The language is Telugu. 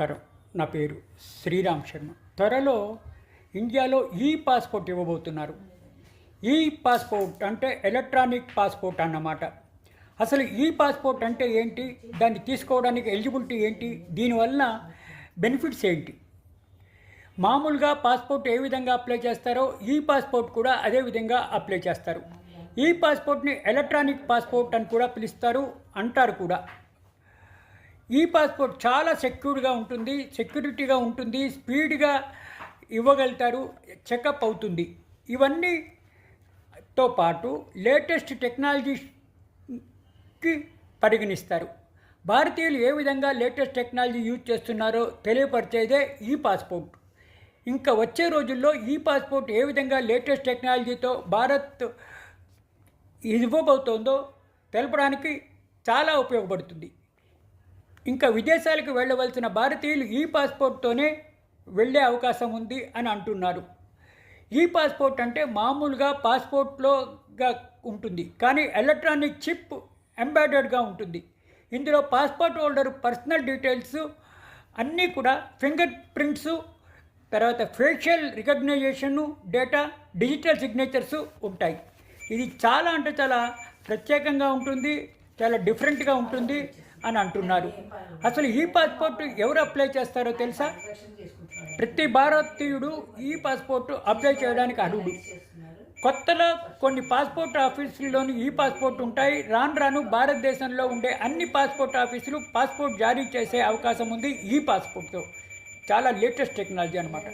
నమస్కారం. నా పేరు శ్రీరామ్ శర్మ. త్వరలో ఇండియాలో ఈ పాస్పోర్ట్ ఇవ్వబోతున్నారు. ఈ పాస్పోర్ట్ అంటే ఎలక్ట్రానిక్ పాస్పోర్ట్ అన్నమాట. అసలు ఈ పాస్పోర్ట్ అంటే ఏంటి? దాన్ని తీసుకోవడానికి ఎలిజిబిలిటీ ఏంటి? దీనివల్ల బెనిఫిట్స్ ఏంటి? మామూలుగా పాస్పోర్ట్ ఏ విధంగా అప్లై చేస్తారో ఈ పాస్పోర్ట్ కూడా అదే విధంగా అప్లై చేస్తారు. ఈ పాస్పోర్ట్ని ఎలక్ట్రానిక్ పాస్పోర్ట్ అని కూడా పిలుస్తారు అంటారు కూడా. ఈ పాస్పోర్ట్ చాలా సెక్యూర్డ్గా ఉంటుంది సెక్యూరిటీగా ఉంటుంది స్పీడ్గా ఇవ్వగలుగుతారు చెకప్ అవుతుంది. ఇవన్నీతో పాటు లేటెస్ట్ టెక్నాలజీకి పరిగణిస్తారు. భారతీయులు ఏ విధంగా లేటెస్ట్ టెక్నాలజీ యూజ్ చేస్తున్నారో తెలియపరిచేదే ఈ పాస్పోర్ట్. ఇంకా వచ్చే రోజుల్లో ఈ పాస్పోర్ట్ ఏ విధంగా లేటెస్ట్ టెక్నాలజీతో భారత్ ఇవ్వబోతోందో తెలపడానికి చాలా ఉపయోగపడుతుంది. ఇంకా విదేశాలకు వెళ్ళవలసిన భారతీయులు ఈ పాస్పోర్ట్తోనే వెళ్ళే అవకాశం ఉంది అని అంటున్నారు. ఈ పాస్పోర్ట్ అంటే మామూలుగా పాస్పోర్ట్లోగా ఉంటుంది కానీ ఎలక్ట్రానిక్ చిప్ ఎంబాడెడ్గా ఉంటుంది. ఇందులో పాస్పోర్ట్ హోల్డర్ పర్సనల్ డీటెయిల్స్ అన్నీ కూడా ఫింగర్ ప్రింట్స్ తర్వాత facial recognition data digital signatures ఉంటాయి. ఇది చాలా అంటే చాలా ప్రత్యేకంగా ఉంటుంది చాలా డిఫరెంట్గా ఉంటుంది. అని అంటున్నారు. అసలు ఈ పాస్పోర్ట్ ఎవరు అప్లై చేస్తారో తెలుసా? ప్రతి భారతీయుడు ఈ పాస్పోర్ట్ అప్లై చేయడానికి అర్హుడు. కొత్తలో కొన్ని పాస్పోర్ట్ ఆఫీసుల్లోని ఈ పాస్పోర్ట్ ఉంటాయి. రాను రాను భారతదేశంలో ఉండే అన్ని పాస్పోర్ట్ ఆఫీసులు పాస్పోర్ట్ జారీ చేసే అవకాశం ఉంది ఈ పాస్పోర్ట్తో చాలా లేటెస్ట్ టెక్నాలజీ అనమాట